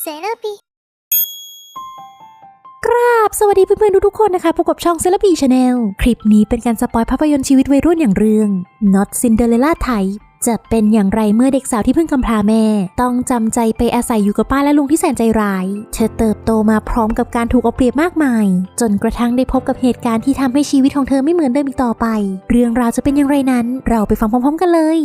เซเลปีกราบ สวัสดีเพื่อนๆทุกๆคนนะคะพบกับช่องเซเลบีชาแนลคลิปนี้เป็นการสปอยภาพยนตร์ชีวิตวัยรุ่นอย่างเรื่อง Not Cinderella Type จะเป็นอย่างไรเมื่อเด็กสาวที่เพิ่งกำพร้าแม่ ต้องจำใจไปอาศัยอยู่กับป้าและลุงที่แสนใจร้าย เธอเติบโตมาพร้อมกับการถูกเอาเปรียบมากมาย จนกระทั่งได้พบกับเหตุการณ์ที่ทำให้ชีวิตของเธอไม่เหมือนเดิมอีกต่อไป เรื่องราวจะเป็นอย่างไรนั้น เราไปฟังพร้อมๆกันเลย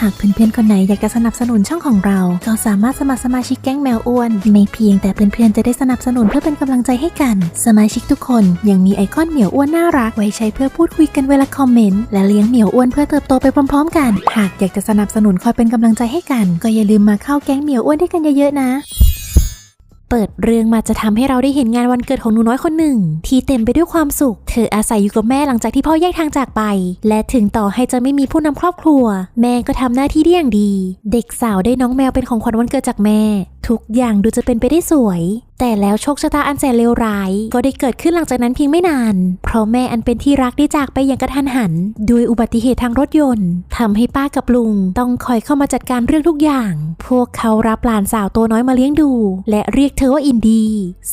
หากเพื่อนๆคนไหนอยากจะสนับสนุนช่องของเรา ก็สามารถสมัครสมาชิกแก๊งแมวอ้วน ไม่เพียงแต่เพื่อนๆจะได้สนับสนุนเพื่อเป็นกำลังใจให้กัน สมาชิกทุกคนยังมีไอคอนเหมียวอ้วนน่ารัก ไว้ใช้เพื่อพูดคุยกันเวลาคอมเมนต์และเลี้ยงเหมียวอ้วนเพื่อเติบโตไปพร้อม ๆ กัน หากอยากจะสนับสนุนคอยเป็นกำลังใจให้กัน ก็อย่าลืมมาเข้าแก๊งเหมียวอ้วนด้วยกันเยอะๆนะ เปิดเรื่องมาจะทำให้เราได้เห็นงานวันเกิดของหนูน้อยคนหนึ่ง ที่เต็มไปด้วยความสุข เธออาศัยอยู่กับแม่หลังจากที่พ่อแยกทางจากไป และถึงต่อให้จะไม่มีผู้นำครอบครัว แม่ก็ทำหน้าที่ได้อย่างดี เด็กสาวได้น้องแมวเป็นของขวัญวันเกิดจากแม่ ทุกอย่างดูจะเป็นไปได้สวย แต่แล้วโชคชะตาอันแสนเลวร้าย ก็ได้เกิดขึ้นหลังจากนั้นเพียงไม่นาน เพราะแม่อันเป็นที่รักได้จากไปอย่างกระทันหัน ด้วยอุบัติเหตุทางรถยนต์ทำให้ป้ากับลุง ต้องคอยเข้ามาจัดการเรื่องทุกอย่าง พวกเขารับหลานสาวตัวน้อยมาเลี้ยงดู และเรียกเธอว่าอินดี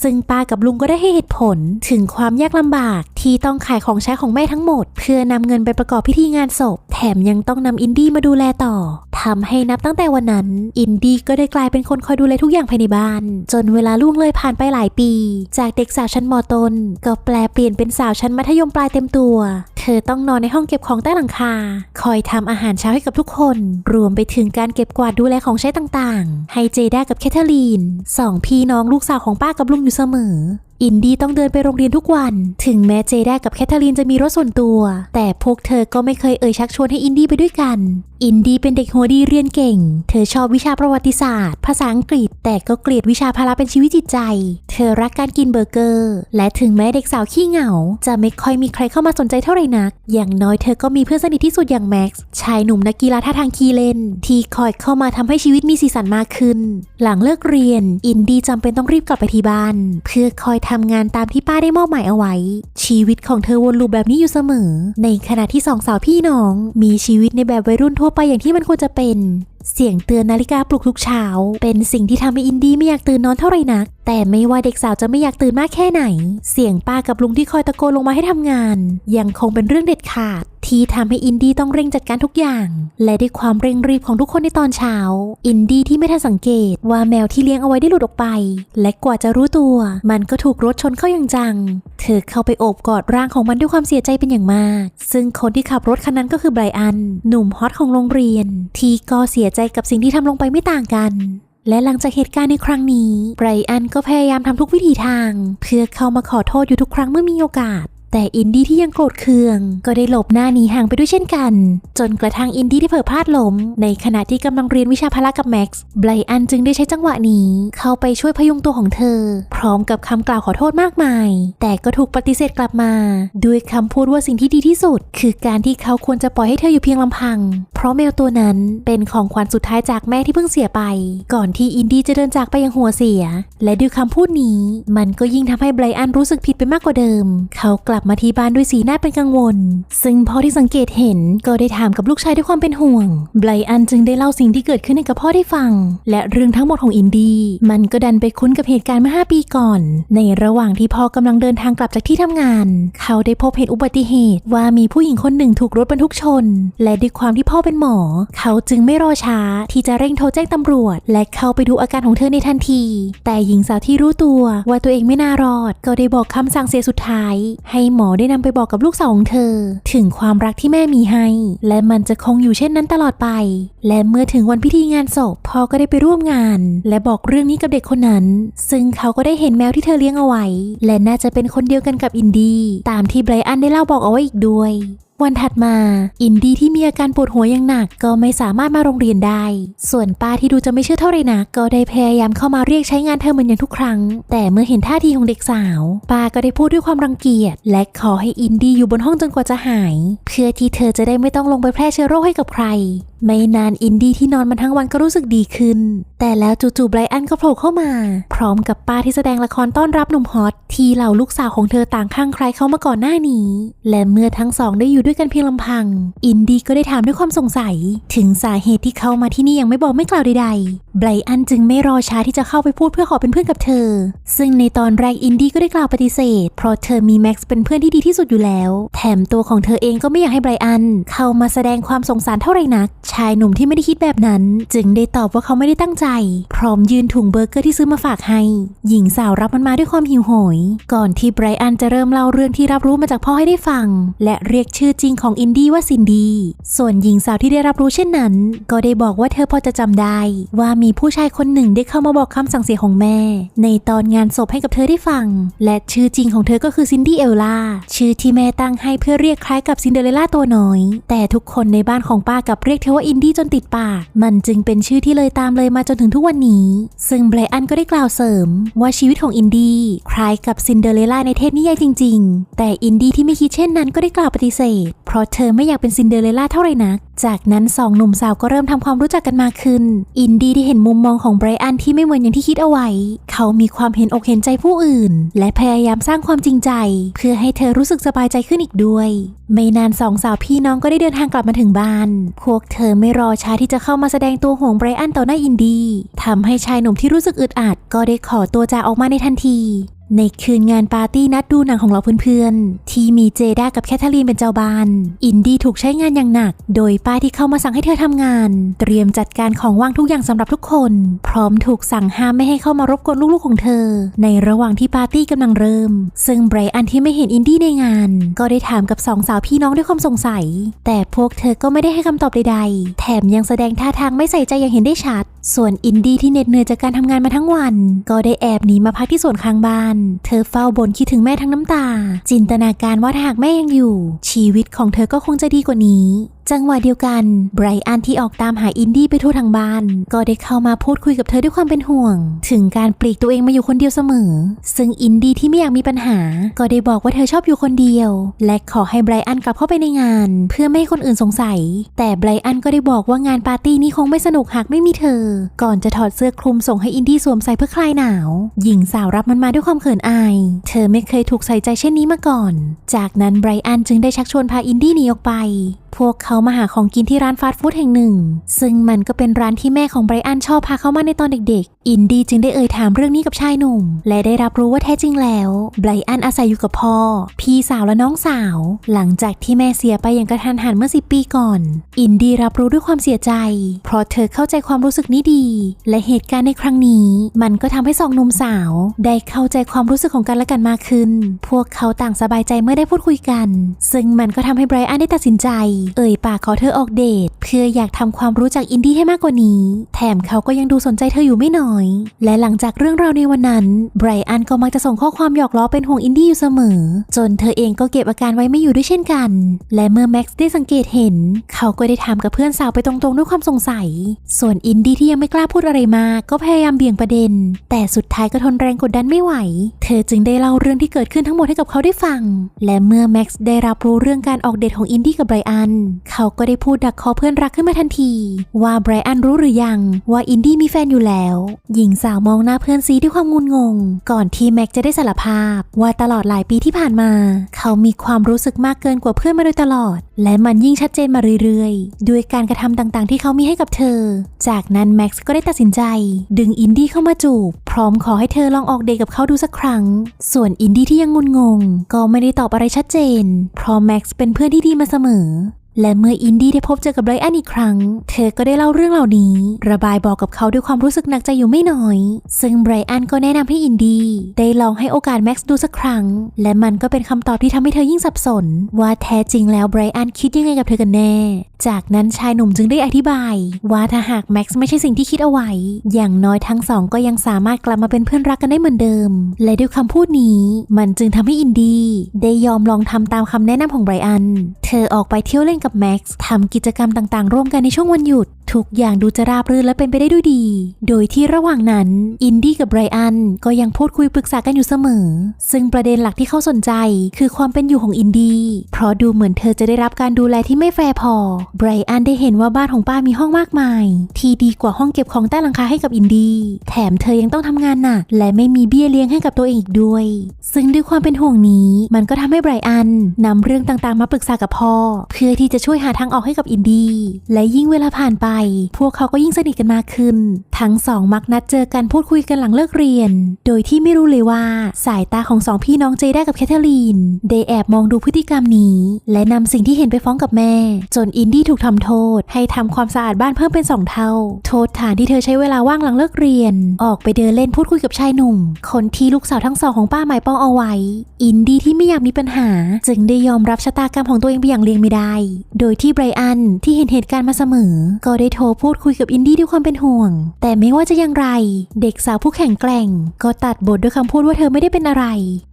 ซึ่งป้ากับลุงก็ได้ให้เหตุผลถึงความยากลำบากที่ต้องขายของใช้ของแม่ทั้งหมด เพื่อนำเงินไปประกอบพิธีงานศพ แถมยังต้องนำอินดี้มาดูแลต่อทำให้นับตั้งแต่วันนั้น อินดี้ก็ได้กลายเป็นคนคอยดูแลทุกอย่างภายในบ้าน จนเวลาล่วงเลยผ่านไปหลายปี จากเด็กสาวชั้นมต้นก็แปลเปลี่ยนเป็นสาวชั้นมัธยมปลายเต็มตัว เธอต้องนอนในห้องเก็บของใต้หลังคา คอยทำอาหารเช้าให้กับทุกคน รวมไปถึงการเก็บกวาดดูแลของใช้ต่างๆ ให้เจด้ากับแคทเธอรีนสองพี่น้องลูกสาวของป้ากับลุงอยู่เสมออินดี้ต้องเดินไปโรงเรียนทุกวัน ถึงแม้เจด้ากับแคทเธอรีนจะมีรถส่วนตัว แต่พวกเธอก็ไม่เคยเอ่ยชักชวนให้อินดี้ไปด้วยกัน อินดี้เป็นเด็กหัวดีเรียนเก่ง เธอชอบวิชาประวัติศาสตร์ ภาษาอังกฤษ แต่ก็เกลียดวิชาพละเป็นชีวิตจิตใจ เธอรักการกินเบอร์เกอร์ และถึงแม้เด็กสาวขี้เหงา จะไม่ค่อยมีใครเข้ามาสนใจเท่าไหร่นัก อย่างน้อยเธอก็มีเพื่อนสนิทที่สุดอย่างแม็กซ์ ชายหนุ่มนักกีฬาท่าทางขี้เล่นที่คอยเข้ามาทำให้ชีวิตมีสีสันมากขึ้น หลังเลิกเรียน อินดี้จำเป็นต้องรีบกลับไปที่บ้าน เพื่อคอยทำงานตามที่ป้าได้มอบหมายเอาไว้ ชีวิตของเธอวนลูปแบบนี้อยู่เสมอ ในขณะที่สองสาวพี่น้อง มีชีวิตในแบบวัยรุ่นทั่วไปอย่างที่มันควรจะเป็น เสียงเตือนนาฬิกาปลุกทุกเช้า เป็นสิ่งที่ทำให้อินดี้ไม่อยากตื่นนอนเท่าไหร่นัก แต่ไม่ว่าเด็กสาวจะไม่อยากตื่นมากแค่ไหน เสียงป้ากับลุงที่คอยตะโกนลงมาให้ทำงาน ยังคงเป็นเรื่องเด็ดขาดที่ทำให้อินดี้ต้องเร่งจัดการทุกอย่าง และด้วยความเร่งรีบของทุกคนในตอนเช้า อินดี้ที่ไม่ทันสังเกตว่าแมวที่เลี้ยงเอาไว้ได้หลุดออกไป และกว่าจะรู้ตัว มันก็ถูกรถชนเข้าอย่างจัง เธอเข้าไปโอบกอดร่างของมันด้วยความเสียใจเป็นอย่างมาก ซึ่งคนที่ขับรถคันนั้นก็คือไบรอัน หนุ่มฮอตของโรงเรียน ที่ก็เสียใจกับสิ่งที่ทำลงไปไม่ต่างกัน และหลังจากเหตุการณ์ในครั้งนี้ไบรอันก็พยายามทำทุกวิถีทาง เพื่อเข้ามาขอโทษอยู่ทุกครั้งเมื่อมีโอกาส แต่อินดี้ที่ยังโกรธเคือง ก็ได้หลบหน้าหนีห่างไปด้วยเช่นกัน จนกระทั่งอินดี้ที่เผลอพลาดล้ม ในขณะที่กำลังเรียนวิชาพละกับแม็กซ์ไบรอันจึงได้ใช้จังหวะนี้ เข้าไปช่วยพยุงตัวของเธอ พร้อมกับคำกล่าวขอโทษมากมาย แต่ก็ถูกปฏิเสธกลับมา ด้วยคำพูดว่าสิ่งที่ดีที่สุด คือการที่เขาควรจะปล่อยให้เธออยู่เพียงลำพัง เพราะแมวตัวนั้นเป็นของขวัญสุดท้ายจากแม่ที่เพิ่งเสียไป ก่อนที่อินดี้จะเดินจากไปอย่างหัวเสีย และด้วยคำพูดนี้ มันก็ยิ่งทำให้ไบรอันรู้สึกผิดไปมากกว่าเดิม เขากลับมาที่บ้านด้วยสีหน้าเป็นกังวล ซึ่งพ่อที่สังเกตเห็นก็ได้ถามกับลูกชายด้วยความเป็นห่วง ไบรอันจึงได้เล่าสิ่งที่เกิดขึ้นให้กับพ่อได้ฟัง และเรื่องทั้งหมดของอินดี้มันก็ดันไปคุ้นกับเหตุการณ์เมื่อ 5 ปีก่อน ในระหว่างที่พ่อกำลังเดินทางกลับจากที่ทำงาน เขาได้พบเหตุอุบัติเหตุว่ามีผู้หญิงคนหนึ่งถูกรถบรรทุกชน และด้วยความที่พ่อเป็นหมอ เขาจึงไม่รอช้าที่จะเร่งโทรแจ้งตำรวจ และเข้าไปดูอาการของเธอในทันที แต่หญิงสาวที่รู้ตัวว่าตัวเองไม่น่ารอด ก็ได้บอกคำสั่งเสียสุดท้าย ให้หมอได้นำไปบอกกับลูกสาวของเธอ ถึงความรักที่แม่มีให้ และมันจะคงอยู่เช่นนั้นตลอดไป และเมื่อถึงวันพิธีงานศพพ่อก็ได้ไปร่วมงาน และบอกเรื่องนี้กับเด็กคนนั้น ซึ่งเขาก็ได้เห็นแมวที่เธอเลี้ยงเอาไว้ และน่าจะเป็นคนเดียวกันกับอินดี้ตามที่ไบรอันได้เล่าบอกเอาไว้อีกด้วย วันถัดมา อินดี้ที่มีอาการปวดหัวอย่างหนักก็ไม่สามารถมาโรงเรียนได้ ส่วนป้าที่ดูจะไม่เชื่อเท่าไรนักก็ได้พยายามเข้ามาเรียกใช้งานเธอเหมือนอย่างทุกครั้ง แต่เมื่อเห็นท่าทีของเด็กสาว ป้าก็ได้พูดด้วยความรังเกียจ และขอให้อินดี้อยู่บนห้องจนกว่าจะหาย เพื่อที่เธอจะได้ไม่ต้องลงไปแพร่เชื้อโรคให้กับใครไม่นานอินดี้ที่นอนมาทั้งวันก็รู้สึกดีขึ้น แต่แล้วจู่ๆไบรอันก็โผล่เข้ามา พร้อมกับป้าที่แสดงละครต้อนรับหนุ่มฮอต ที่เหล่าลูกสาวของเธอต่างข้างใครเขามาก่อนหน้านี้ และเมื่อทั้งสองได้อยู่ด้วยกันเพียงลำพัง อินดี้ก็ได้ถามด้วยความสงสัย ถึงสาเหตุที่เข้ามาที่นี่ยังไม่บอกไม่กล่าวใดๆไบรอันจึงไม่รอช้าที่จะเข้าไปพูดเพื่อขอเป็นเพื่อนกับเธอ ซึ่งในตอนแรกอินดี้ก็ได้กล่าวปฏิเสธ เพราะเธอมีแม็กซ์เป็นเพื่อนที่ดีที่สุดอยู่แล้ว แถมตัวของเธอเองก็ไม่อยากให้ไบรอันเข้ามาแสดงความสงสารเท่าไหร่นักชายหนุ่มที่ไม่ได้คิดแบบนั้น จึงได้ตอบว่าเขาไม่ได้ตั้งใจ พร้อมยืนถุงเบอร์เกอร์ที่ซื้อมาฝากให้ หญิงสาวรับมันมาด้วยความหิวโหย ก่อนที่ไบรอันจะเริ่มเล่าเรื่องที่รับรู้มาจากพ่อให้ได้ฟัง และเรียกชื่อจริงของอินดี้ว่าซินดี้ส่วนหญิงสาวที่ได้รับรู้เช่นนั้น ก็ได้บอกว่าเธอพอจะจำได้ ว่ามีผู้ชายคนหนึ่งได้เข้ามาบอกคำสั่งเสียของแม่ ในตอนงานศพให้กับเธอได้ฟัง และชื่อจริงของเธอก็คือซินดี้เอลล่าชื่อที่แม่ตั้งให้เพื่อเรียกคล้ายกับซินเดอเรลล่าตัวน้อย แต่ทุกคนในบ้านของป้ากับเรียกเธอว่าอินดี้จนติดปาก มันจึงเป็นชื่อที่เลยตามเลยมาจนถึงทุกวันนี้ ซึ่งไบรอันก็ได้กล่าวเสริม ว่าชีวิตของอินดี้คล้ายกับซินเดอเรลล่าในเทพนิยายจริง ๆ แต่อินดี้ที่ไม่คิดเช่นนั้นก็ได้กล่าวปฏิเสธ เพราะเธอไม่อยากเป็นซินเดอเรลล่าเท่าไหร่นักจากนั้นสองหนุ่มสาวก็เริ่มทำความรู้จักกันมากขึ้น อินดี้ได้เห็นมุมมองของไบรอันที่ไม่เหมือนอย่างที่คิดเอาไว้ เขามีความเห็นอกเห็นใจผู้อื่น และพยายามสร้างความจริงใจ เพื่อให้เธอรู้สึกสบายใจขึ้นอีกด้วย ไม่นานสองสาวพี่น้องก็ได้เดินทางกลับมาถึงบ้าน พวกเธอไม่รอช้าที่จะเข้ามาแสดงตัวห่วงไบรอันต่อหน้าอินดี้ทำให้ชายหนุ่มที่รู้สึกอึดอัด ก็ได้ขอตัวจากออกมาในทันที ในคืนงานปาร์ตี้นัดดูหนังของเราเพื่อนๆ ที่มีเจด้ากับแคทเธอรีนเป็นเจ้าบ้าน อินดี้ถูกใช้งานอย่างหนัก โดยป้าที่เข้ามาสั่งให้เธอทำงาน เตรียมจัดการของว่างทุกอย่างสำหรับทุกคน พร้อมถูกสั่งห้ามไม่ให้เข้ามารบกวนลูกๆของเธอ ในระหว่างที่ปาร์ตี้กำลังเริ่ม ซึ่งไบรอันที่ไม่เห็นอินดี้ในงาน ก็ได้ถามกับสองสาวพี่น้องด้วยความสงสัย แต่พวกเธอก็ไม่ได้ให้คำตอบใดๆ แถมยังแสดงท่าทางไม่ใส่ใจอย่างเห็นได้ชัด ส่วนอินดี้ที่เหน็ดเหนื่อยจากการทำงานมาทั้งวัน ก็ได้แอบหนีมาพักที่สวนข้างบ้าน เธอเฝ้าบ่นคิดถึงแม่ทั้งน้ำตา จินตนาการว่าถ้าหากแม่ยังอยู่ ชีวิตของเธอก็คงจะดีกว่านี้ จังหวะเดียวกันไบรอันที่ออกตามหาอินดี้ไปทั่วทางบ้าน ก็ได้เข้ามาพูดคุยกับเธอด้วยความเป็นห่วง ถึงการปลีกตัวเองมาอยู่คนเดียวเสมอ ซึ่งอินดี้ที่ไม่อยากมีปัญหา ก็ได้บอกว่าเธอชอบอยู่คนเดียว และขอให้ไบรอันกลับเข้าไปในงาน เพื่อไม่ให้คนอื่นสงสัย แต่ไบรอันก็ได้บอกว่างานปาร์ตี้นี้คงไม่สนุกหากไม่มีเธอ ก่อนจะถอดเสื้อคลุมส่งให้อินดี้สวมใส่เพื่อคลายหนาว หญิงสาวรับมันมาด้วยความเขินอาย เธอไม่เคยถูกใส่ใจเช่นนี้มาก่อน จากนั้นไบรอันจึงได้ชักชวนพาอินดี้หนีออกไป พวกเขามาหาของกินที่ร้านฟาสต์ฟู้ดแห่งหนึ่ง ซึ่งมันก็เป็นร้านที่แม่ของไบรอันชอบพาเขามาในตอนเด็กๆ อินดี้จึงได้เอ่ยถามเรื่องนี้กับชายหนุ่ม และได้รับรู้ว่าแท้จริงแล้วไบรอันอาศัยอยู่กับพ่อ พี่สาวและน้องสาว หลังจากที่แม่เสียไปอย่างกระทันหันเมื่อสิปีก่อน อินดี้รับรู้ด้วยความเสียใจ เพราะเธอเข้าใจความรู้สึกนี้ดี และเหตุการณ์ในครั้งนี้ มันก็ทำให้สองหนุ่มสาว ได้เข้าใจความรู้สึกของกันและกันมากขึ้น พวกเขาต่างสบายใจเมื่อได้พูดคุยกัน ซึ่งมันก็ทำให้ไบรอันได้ตัดสินใจเอ่ยปากขอเธอออกเดทเพื่ออยากทำความรู้จักอินดี้ให้มากกว่านี้ แถมเขาก็ยังดูสนใจเธออยู่ไม่น้อย และหลังจากเรื่องราวในวันนั้นไบรอันก็มักจะส่งข้อความหยอกล้อเป็นห่วงอินดี้อยู่เสมอ จนเธอเองก็เก็บอาการไว้ไม่อยู่ด้วยเช่นกัน และเมื่อแม็กซ์ได้สังเกตเห็น เขาก็ได้ถามกับเพื่อนสาวไปตรงๆด้วยความสงสัย ส่วนอินดี้ที่ยังไม่กล้าพูดอะไรมากก็พยายามเบี่ยงประเด็น แต่สุดท้ายก็ทนแรงกดดันไม่ไหว เธอจึงได้เล่าเรื่องที่เกิดขึ้นทั้งหมดให้กับเขาได้ฟัง และเมื่อแม็กซ์ได้รับรู้เรื่องการออกเดทของอินดี้กับไบรอันเขาก็ได้พูดดักคอเพื่อนรักขึ้นมาทันที ว่าไบรอันรู้หรือยังว่าอินดี้มีแฟนอยู่แล้ว หญิงสาวมองหน้าเพื่อนซีด้วยความงุนงง ก่อนที่แม็กซ์จะได้สารภาพ ว่าตลอดหลายปีที่ผ่านมา เขามีความรู้สึกมากเกินกว่าเพื่อนมาโดยตลอด และมันยิ่งชัดเจนมาเรื่อยๆ ด้วยการกระทำต่างๆ ที่เขามีให้กับเธอ จากนั้นแม็กซ์ก็ได้ตัดสินใจ ดึงอินดี้เข้ามาจูบ พร้อมขอให้เธอลองออกเดทกับเขาดูสักครั้ง ส่วนอินดี้ที่ยังงุนงง ก็ไม่ได้ตอบอะไรชัดเจน เพราะแม็กซ์เป็นเพื่อนที่ดีมาเสมอ และเมื่ออินดี้ได้พบเจอกับไบรอันอีกครั้ง เธอก็ได้เล่าเรื่องเหล่านี้ ระบายบอกกับเขาด้วยความรู้สึกหนักใจอยู่ไม่น้อย ซึ่งไบรอันก็แนะนำให้อินดี้ได้ลองให้โอกาสแม็กซ์ดูสักครั้ง และมันก็เป็นคำตอบที่ทำให้เธอยิ่งสับสน ว่าแท้จริงแล้วไบรอันคิดยังไงกับเธอกันแน่ จากนั้นชายหนุ่มจึงได้อธิบาย ว่าถ้าหากแม็กซ์ไม่ใช่สิ่งที่คิดเอาไว้ อย่างน้อยทั้งสองก็ยังสามารถกลับมาเป็นเพื่อนรักกันได้เหมือนเดิม และด้วยคำพูดนี้ มันจึงทำให้อินดี้ได้ยอมลองทำตามคำแนะนำของไบรอัน เธอออกไปเที่ยวเล่นกับแม็กซ์ทำกิจกรรมต่างๆ ร่วมกันในช่วงวันหยุด ทุกอย่างดูจะราบรื่นและเป็นไปได้ด้วยดี โดยที่ระหว่างนั้น อินดี้กับไบรอันก็ยังพูดคุยปรึกษากันอยู่เสมอ ซึ่งประเด็นหลักที่เขาสนใจ คือความเป็นอยู่ของอินดี้ เพราะดูเหมือนเธอจะได้รับการดูแลที่ไม่แฟร์พอ ไบรอันได้เห็นว่าบ้านของป้ามีห้องมากมาย ที่ดีกว่าห้องเก็บของใต้หลังคาให้กับอินดี้ แถมเธอยังต้องทำงานหนักและไม่มีเบี้ยเลี้ยงให้กับตัวเองอีกด้วย ซึ่งด้วยความเป็นห่วงนี้ มันก็ทำให้ไบรอันนำเรื่องต่างๆ มาปรึกษากับพ่อ เพื่อที่จะช่วยหาทางออกให้กับอินดี้ และยิ่งเวลาผ่านไปพวกเขาก็ยิ่งสนิทกันมากขึ้น ทั้งสองมักนัดเจอกันพูดคุยกันหลังเลิกเรียน โดยที่ไม่รู้เลยว่าสายตาของสองพี่น้องเจได้กับแคทเธอรีนได้แอบมองดูพฤติกรรมนี้ และนำสิ่งที่เห็นไปฟ้องกับแม่ จนอินดี้ถูกทำโทษ ให้ทำความสะอาดบ้านเพิ่มเป็นสองเท่า โทษฐานที่เธอใช้เวลาว่างหลังเลิกเรียน ออกไปเดินเล่นพูดคุยกับชายหนุ่ม คนที่ลูกสาวทั้งสองของป้าหมายปองเอาไว้ อินดี้ที่ไม่อยากมีปัญหา จึงได้ยอมรับชะตากรรมของตัวเองไปอย่างเลียงไม่ได้ โดยที่ไบรอันที่เห็นเหตุการณ์มาเสมอก็ได้โทรพูดคุยกับอินดี้ด้วยความเป็นห่วง แต่ไม่ว่าจะอย่างไร เด็กสาวผู้แข็งแกร่ง ก็ตัดบทด้วยคำพูดว่าเธอไม่ได้เป็นอะไร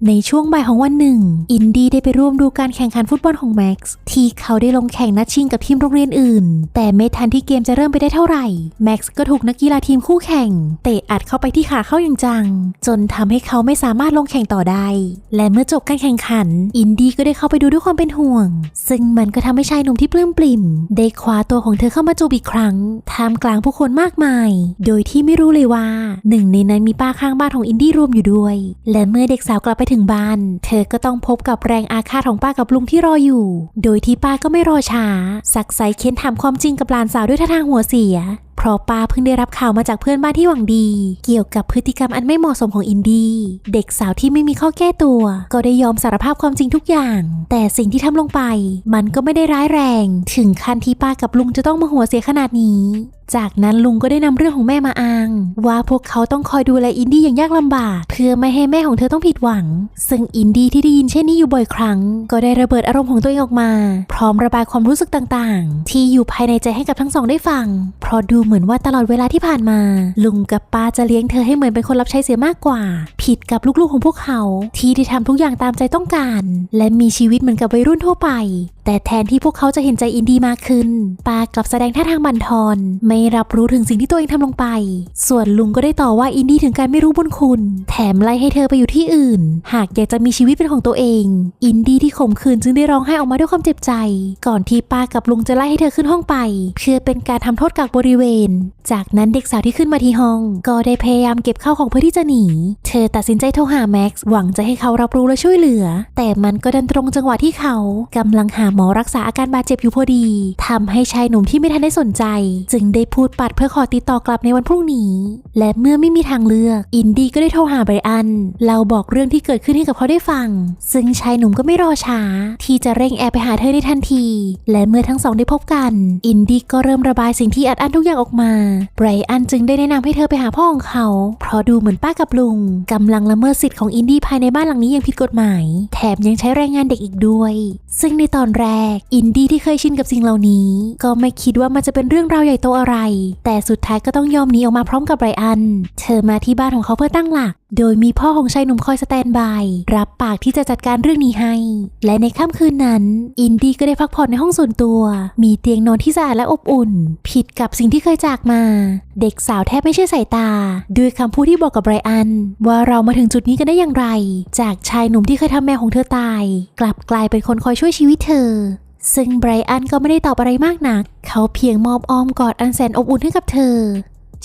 ในช่วงบ่ายของวันหนึ่ง อินดี้ได้ไปร่วมดูการแข่งขันฟุตบอลของแม็กซ์ที่เขาได้ลงแข่งนัดชิงกับทีมโรงเรียนอื่น แต่ไม่ทันที่เกมจะเริ่มไปได้เท่าไหร่แม็กซ์ก็ถูกนักกีฬาทีมคู่แข่ง เตะอัดเข้าไปที่ขาเข้าอย่างจัง จนทำให้เขาไม่สามารถลงแข่งต่อได้ และเมื่อจบการแข่งขัน อินดี้ก็ได้เข้าไปดูด้วยความเป็นห่วง ซึ่งมันก็ทำให้ชายหนุ่มที่ปลื้มปลิ่ม ได้คว้าตัวของเธอเข้ามาจูบอีกครั้งท่ามกลางผู้คนมากมาย โดยที่ไม่รู้เลยว่าหนึ่งในนั้นมีป้าข้างบ้านของอินดี้รวมอยู่ด้วย และเมื่อเด็กสาวกลับไปถึงบ้าน เธอก็ต้องพบกับแรงอาฆาตของป้ากับลุงที่รออยู่ โดยที่ป้าก็ไม่รอช้า สักไซเค้นถามความจริงกับหลานสาวด้วยท่าทางหัวเสีย เพราะป้าเพิ่งได้รับข่าวมาจากเพื่อนบ้านที่หวังดี เกี่ยวกับพฤติกรรมอันไม่เหมาะสมของอินดี้ เด็กสาวที่ไม่มีข้อแก้ตัว ก็ได้ยอมสารภาพความจริงทุกอย่าง แต่สิ่งที่ทำลงไป มันก็ไม่ได้ร้ายแรง ถึงขั้นที่ป้ากับลุงจะต้องมาหัวเสียขนาดนี้ จากนั้นลุงก็ได้นำเรื่องของแม่มาอ้าง ว่าพวกเขาต้องคอยดูแลอินดี้อย่างยากลำบาก เพื่อไม่ให้แม่ของเธอต้องผิดหวัง ซึ่งอินดี้ที่ได้ยินเช่นนี้อยู่บ่อยครั้ง ก็ได้ระเบิดอารมณ์ของตัวเองออกมา พร้อมระบายความรู้สึกต่างๆ ที่อยู่ภายในใจให้กับทั้งสองได้ฟัง เพราะดูเหมือนว่าตลอดเวลาที่ผ่านมา ลุงกับป้าจะเลี้ยงเธอให้เหมือนเป็นคนรับใช้เสียมากกว่า ผิดกับลูกๆของพวกเขา ที่ได้ทำทุกอย่างตามใจต้องการ และมีชีวิตเหมือนกับวัยรุ่นทั่วไปแต่แทนที่พวกเขาจะเห็นใจอินดี้มากขึ้น ปากลับแสดงท่าทางบั่นทอน ไม่รับรู้ถึงสิ่งที่ตัวเองทำลงไป ส่วนลุงก็ได้ต่อว่าอินดี้ถึงการไม่รู้บุญคุณ แถมไล่ให้เธอไปอยู่ที่อื่น หากอยากจะมีชีวิตเป็นของตัวเอง อินดี้ที่ข่มขืนจึงได้ร้องไห้ออกมาด้วยความเจ็บใจ ก่อนที่ป้ากับลุงจะไล่ให้เธอขึ้นห้องไป เพื่อเป็นการทำโทษกักบริเวณ จากนั้นเด็กสาวที่ขึ้นมาที่ห้อง ก็ได้พยายามเก็บข้าวของเพื่อที่จะหนี เธอตัดสินใจโทรหาแม็กซ์หวังจะให้เขารับรู้และช่วยเหลือ แต่มันก็ดันตรงจังหวะที่เขากำลังหาหมอรักษาอาการบาดเจ็บอยู่พอดีทำให้ชายหนุ่มที่ไม่ทันได้สนใจ จึงได้พูดปัดเพื่อขอติดต่อกลับในวันพรุ่งนี้ และเมื่อไม่มีทางเลือก อินดี้ก็ได้โทรหาไบรอัน เราบอกเรื่องที่เกิดขึ้นให้กับเขาได้ฟัง ซึ่งชายหนุ่มก็ไม่รอช้า ที่จะเร่งแอบไปหาเธอในทันที และเมื่อทั้งสองได้พบกัน อินดี้ก็เริ่มระบายสิ่งที่อัดอั้นทุกอย่างออกมา ไบรอันจึงได้แนะนำให้เธอไปหาพ่อของเขา เพราะดูเหมือนป้ากับลุงกำลังละเมิดสิทธิ์ของอินดี้ภายในบ้านหลังนี้อย่างผิดกฎหมาย แถมยังใช้แรงงานเด็กอีกด้วย ซึ่งในตอนแรก อินดี้ที่เคยชินกับสิ่งเหล่านี้ ก็ไม่คิดว่ามันจะเป็นเรื่องราวใหญ่โตอะไร แต่สุดท้ายก็ต้องยอมหนีออกมาพร้อมกับไบรอัน เธอมาที่บ้านของเขาเพื่อตั้งหลัก โดยมีพ่อของชายหนุ่มคอยสแตนบาย รับปากที่จะจัดการเรื่องนี้ให้ และในค่ำคืนนั้น อินดี้ก็ได้พักผ่อนในห้องส่วนตัว มีเตียงนอนที่สะอาดและอบอุ่น ผิดกับสิ่งที่เคยจากมา เด็กสาวแทบไม่เชื่อสายตา ด้วยคำพูดที่บอกกับไบรอัน ว่าเรามาถึงจุดนี้กันได้อย่างไร จากชายหนุ่มที่เคยทำแมวของเธอตาย กลับกลายเป็นคนคอยช่วยชีวิตเธอซึ่งไบรอันก็ไม่ได้ตอบอะไรมากนัก เขาเพียงมอบอ้อมกอดอันแสนอบอุ่นให้กับเธอ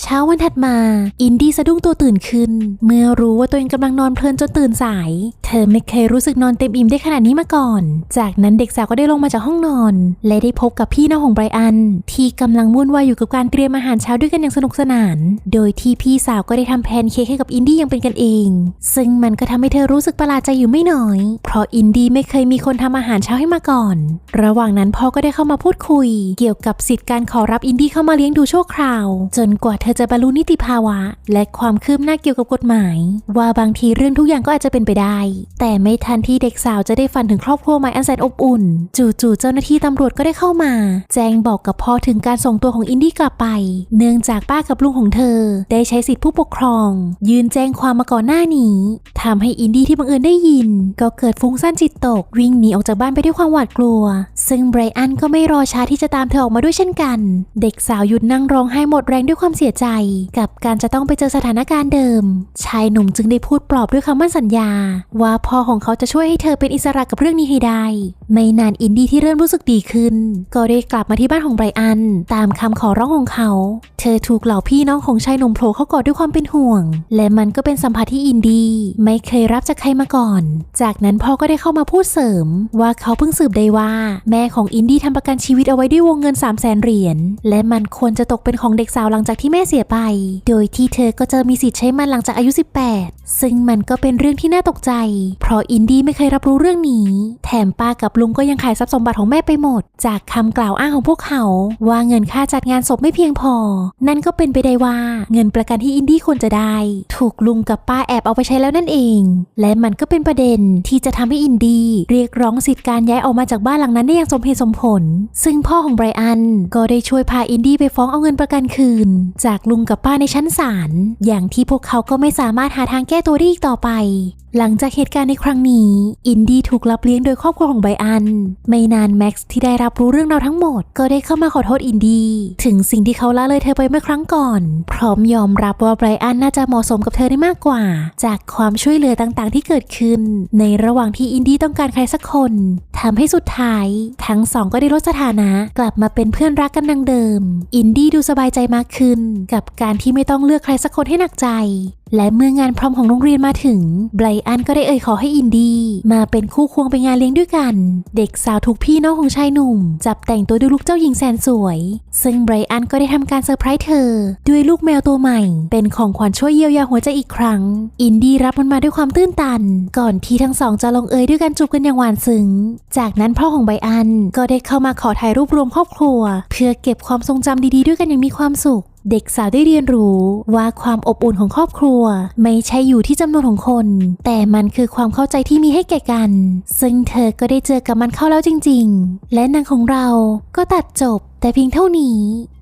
เช้าวันถัดมา อินดี้สะดุ้งตัวตื่นขึ้น เมื่อรู้ว่าตัวเองกำลังนอนเพลินจนตื่นสาย เธธอไม่เคยรู้สึกนอนเต็มอิ่มได้ขนาดนี้มาก่อน จากนั้นเด็กสาวก็ได้ลงมาจากห้องนอน และได้พบกับพี่น้องของไบรอัน ที่กำลังวุ่นวายอยู่กับการเตรียมอาหารเช้าด้วยกันอย่างสนุกสนาน โดยที่พี่สาวก็ได้ทำแพนเค้กให้กับอินดี้อย่างเป็นกันเอง ซึ่งมันก็ทำให้เธอรู้สึกประหลาดใจอยู่ไม่น้อย เพราะอินดี้ไม่เคยมีคนทำอาหารเช้าให้มาก่อน ระหว่างนั้นพ่อก็ได้เข้ามาพูดคุย เกี่ยวกับสิทธิการขอรับอินดี้เข้ามาเลี้ยงดูชั่วคราว จนกว่าเธออจะบรรลุนิติภาวะ และความคืบหน้าเกี่ยวกับกฎหมาย ว่าบางทีเรื่องทุกอย่างก็อาจจะเป็นไปได้แต่ไม่ทันที่เด็กสาวจะได้ฝันถึงครอบครัวใหม่อันแสนอบอุ่น จู่ๆเจ้าหน้าที่ตำรวจก็ได้เข้ามา แจ้งบอกกับพ่อถึงการส่งตัวของอินดี้กลับไป เนื่องจากป้ากับลุงของเธอ ได้ใช้สิทธิผู้ปกครอง ยืนแจ้งความมาก่อนหน้านี้ทำให้อินดี้ที่บังเอิญได้ยิน ก็เกิดฟุ้งซ่านจิตตก วิ่งหนีออกจากบ้านไปด้วยความหวาดกลัว ซึ่งไบรอันก็ไม่รอช้าที่จะตามเธอออกมาด้วยเช่นกัน เด็กสาวหยุดนั่งร้องไห้หมดแรงด้วยความเสียใจ กับการจะต้องไปเจอสถานการณ์เดิม ชายหนุ่มจึงได้พูดปลอบด้วยคำมั่นสัญญาว่าพ่อของเขาจะช่วยให้เธอเป็นอิสระกับเรื่องนี้ให้ได้ ไม่นานอินดี้ที่เริ่มรู้สึกดีขึ้น ก็ได้กลับมาที่บ้านของไบรอัน ตามคำขอร้องของเขา เธอถูกเหล่าพี่น้องของชายหนุ่มโผล่เข้ากอดด้วยความเป็นห่วง และมันก็เป็นสัมผัสที่อินดี้ไม่เคยรับจากใครมาก่อน จากนั้นพ่อก็ได้เข้ามาพูดเสริม ว่าเขาเพิ่งสืบได้ว่า แม่ของอินดี้ทำประกันชีวิตเอาไว้ด้วยวงเงิน 3 0 0แสนเหรียญและมันควรจะตกเป็นของเด็กสาวหลังจากที่แม่เสียไป โดยที่เธอก็จะมีสิทธิ์ใช้มันหลังจากอายุ 18 ซึ่งมันก็เป็นเรื่องที่น่าตกใจเพราะอินดี้ไม่เคยรับรู้เรื่องนี้ แถมป้ากับลุงก็ยังขายทรัพย์สมบัติของแม่ไปหมด จากคำกล่าวอ้างของพวกเขา ว่าเงินค่าจัดงานศพไม่เพียงพอ นั่นก็เป็นไปได้ว่าเงินประกันที่อินดี้ควรจะได้ ถูกลุงกับป้าแอบเอาไปใช้แล้วนั่นเอง และมันก็เป็นประเด็นที่จะทำให้อินดี้เรียกร้องสิทธิ์การย้ายออกมาจากบ้านหลังนั้นได้อย่างสมเหตุสมผล ซึ่งพ่อของไบรอันก็ได้ช่วยพาอินดี้ไปฟ้องเอาเงินประกันคืน จากลุงกับป้าในชั้นศาลอย่างที่พวกเขาก็ไม่สามารถหาทางแก้ตัวได้อีกต่อไป หลังจากเหตุการณ์ในครั้งนี้ อินดี้ถูกรับเลี้ยงโดยครอบครัวของไบรอัน ไม่นานแม็กซ์ที่ได้รับรู้เรื่องราวทั้งหมด ก็ได้เข้ามาขอโทษอินดี้ถึงสิ่งที่เขาละเลยเธอไปเมื่อครั้งก่อน พร้อมยอมรับว่าไบรอันน่าจะเหมาะสมกับเธอได้มากกว่า จากความช่วยเหลือต่างๆ ที่เกิดขึ้น ในระหว่างที่อินดี้ต้องการใครสักคนทำให้สุดท้าย ทั้งสองก็ได้ลดสถานะกลับมาเป็นเพื่อนรักกันดังเดิม อินดี้ดูสบายใจมากขึ้น กับการที่ไม่ต้องเลือกใครสักคนให้หนักใจ และเมื่องานพร้อมของโรงเรียนมาถึงไบรอันก็ได้เอ่ยขอให้อินดี้มาเป็นคู่ควงไปงานเลี้ยงด้วยกัน เด็กสาวทุกพี่น้องของชายหนุ่ม จับแต่งตัวด้วยลูกเจ้าหญิงแสนสวย ซึ่งไบรอันก็ได้ทำการเซอร์ไพรส์เธอ ด้วยลูกแมวตัวใหม่ เป็นของขวัญช่วยเยียวยาหัวใจอีกครั้ง อินดี้รับมันมาด้วยความตื้นตัน ก่อนที่ทั้งสองจะลงเอยด้วยกันจูบกันอย่างหวานซึ้ง จากนั้นพ่อของไบรอันก็ได้เข้ามาขอถ่ายรูปรวมครอบครัว เพื่อเก็บความทรงจำดีๆ ด้วยกันอย่างมีความสุข เด็กสาวได้เรียนรู้ว่าความอบอุ่นของครอบครัว ไม่ใช่อยู่ที่จำนวนของคน แต่มันคือความเข้าใจที่มีให้แก่กัน ซึ่งเธอก็ได้เจอกับมันเข้าแล้วจริง ๆ และนางของเราก็ตัดจบแต่เพียงเท่านี้